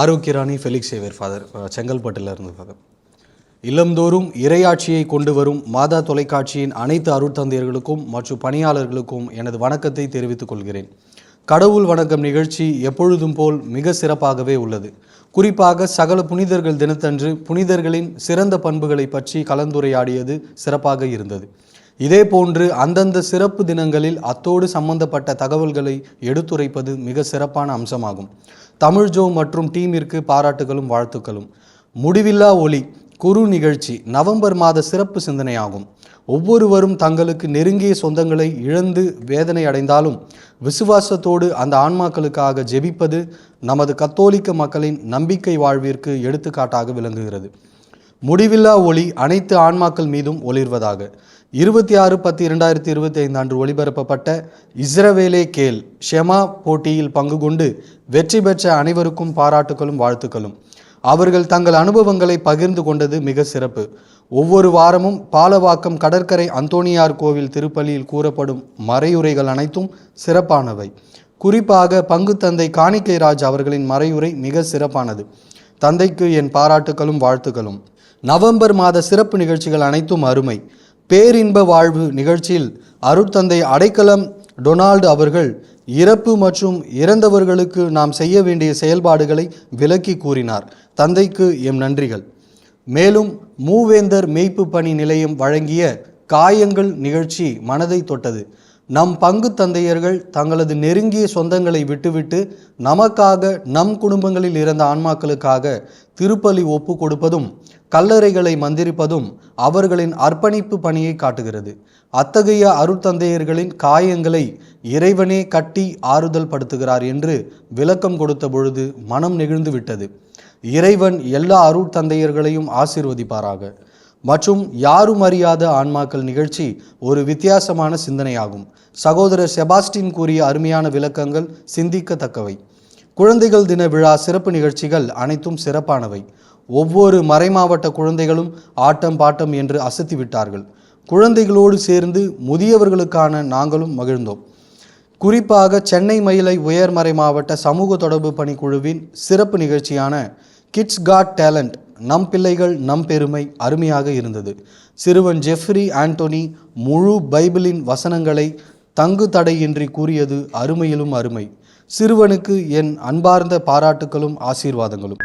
ஆரோக்கியராணி Felix Xavier father செங்கல்பட்டில் இருந்து father. இல்லந்தோறும் இறையாட்சியை கொண்டு வரும் மாதா தொலைக்காட்சியின் அனைத்து அருட்தந்தையர்களுக்கும் மற்றும் பணியாளர்களுக்கும் எனது வணக்கத்தை தெரிவித்துக் கொள்கிறேன். கடவுள் வணக்கம் நிகழ்ச்சி எப்பொழுதும் போல் மிக சிறப்பாகவே உள்ளது. குறிப்பாக சகல புனிதர்கள் தினத்தன்று புனிதர்களின் சிறந்த பண்புகளை பற்றி கலந்துரையாடியது சிறப்பாக இருந்தது. இதேபோன்று அந்தந்த சிறப்பு தினங்களில் அத்தோடு சம்பந்தப்பட்ட தகவல்களை எடுத்துரைப்பது மிக சிறப்பான அம்சமாகும். தமிழ் ஜோ மற்றும் டீமிற்கு பாராட்டுகளும் வாழ்த்துக்களும். முடிவில்லா ஒளி குறு நிகழ்ச்சி நவம்பர் மாத சிறப்பு சிந்தனையாகும். ஒவ்வொருவரும் தங்களுக்கு நெருங்கிய சொந்தங்களை இழந்து வேதனை அடைந்தாலும் விசுவாசத்தோடு அந்த ஆன்மாக்களுக்காக ஜெபிப்பது நமது கத்தோலிக்க மக்களின் நம்பிக்கை வாழ்விற்கு எடுத்துக்காட்டாக விளங்குகிறது. முடிவில்லா ஒளி அனைத்து ஆன்மாக்கள் மீதும் ஒளிர்வதாக. இருபத்தி ஆறு பத்து இரண்டாயிரத்தி இருபத்தி ஐந்து அன்று ஒளிபரப்பப்பட்ட இஸ்ரவேலே கேல் ஷெமா போட்டியில் பங்கு கொண்டு வெற்றி பெற்ற அனைவருக்கும் பாராட்டுகளும் வாழ்த்துக்களும். அவர்கள் தங்கள் அனுபவங்களை பகிர்ந்து கொண்டது மிக சிறப்பு. ஒவ்வொரு வாரமும் பாலவாக்கம் கடற்கரை அந்தோணியார் கோவில் திருப்பலியில் கூறப்படும் மறையுரைகள் அனைத்தும் சிறப்பானவை. குறிப்பாக பங்கு தந்தை காணிக்கை ராஜ் அவர்களின் மறையுரை மிக சிறப்பானது. தந்தைக்கு என் பாராட்டுகளும் வாழ்த்துக்களும். நவம்பர் மாத சிறப்பு நிகழ்ச்சிகள் அனைத்தும் அருமை. பேரின்ப வாழ்வு நிகழ்ச்சியில் அருட்தந்தை அடைக்கலம் டொனால்டு அவர்கள் இறப்பு மற்றும் இறந்தவர்களுக்கு நாம் செய்ய வேண்டிய செயல்பாடுகளை விளக்கி கூறினார். தந்தைக்கு எம் நன்றிகள். மேலும் மூவேந்தர் மெய்ப்பு பணி நிலையம் வழங்கிய காயங்கள் நிகழ்ச்சி மனதை தொட்டது. நம் பங்கு தந்தையர்கள் தங்களது நெருங்கிய சொந்தங்களை விட்டுவிட்டு நமக்காக நம் குடும்பங்களில் இறந்த ஆன்மாக்களுக்காக திருப்பலி ஒப்பு கொடுப்பதும் கல்லறைகளை மந்திரிப்பதும் அவர்களின் அர்ப்பணிப்பு பணியை காட்டுகிறது. அத்தகைய அருட்தந்தையர்களின் காயங்களை இறைவனே கட்டி ஆறுதல் படுத்துகிறார் என்று விளக்கம் கொடுத்த பொழுது மனம் நெகிழ்ந்து விட்டது. இறைவன் எல்லா அருட்தந்தையர்களையும் ஆசீர்வதிப்பாராக. மற்றும் யாரும் அறியாத ஆன்மாக்கள் நிகழ்ச்சி ஒரு வித்தியாசமான சிந்தனையாகும். சகோதரர் செபாஸ்டின் கூறிய அருமையான விளக்கங்கள் சிந்திக்கத்தக்கவை. குழந்தைகள் தின விழா சிறப்பு நிகழ்ச்சிகள் அனைத்தும் சிறப்பானவை. ஒவ்வொரு மறைமாவட்ட குழந்தைகளும் ஆட்டம் பாட்டம் என்று அசத்தி விட்டார்கள். குழந்தைகளோடு சேர்ந்து முதியவர்களுக்கான நாங்களும் மகிழ்ந்தோம். குறிப்பாக சென்னை மயிலை உயர்மறை மாவட்ட சமூக தொடர்பு பணிக்குழுவின் சிறப்பு நிகழ்ச்சியான கிட்ஸ் காட் டேலண்ட் நம் பிள்ளைகள் நம் பெருமை அருமையாக இருந்தது. சிறுவன் ஜெஃப்ரி ஆண்டோனி முழு பைபிளின் வசனங்களை தங்கு தடையின்றி கூறியது அருமையிலும் அருமை. சிறுவனுக்கு என் அன்பார்ந்த பாராட்டுகளும் ஆசீர்வாதங்களும்.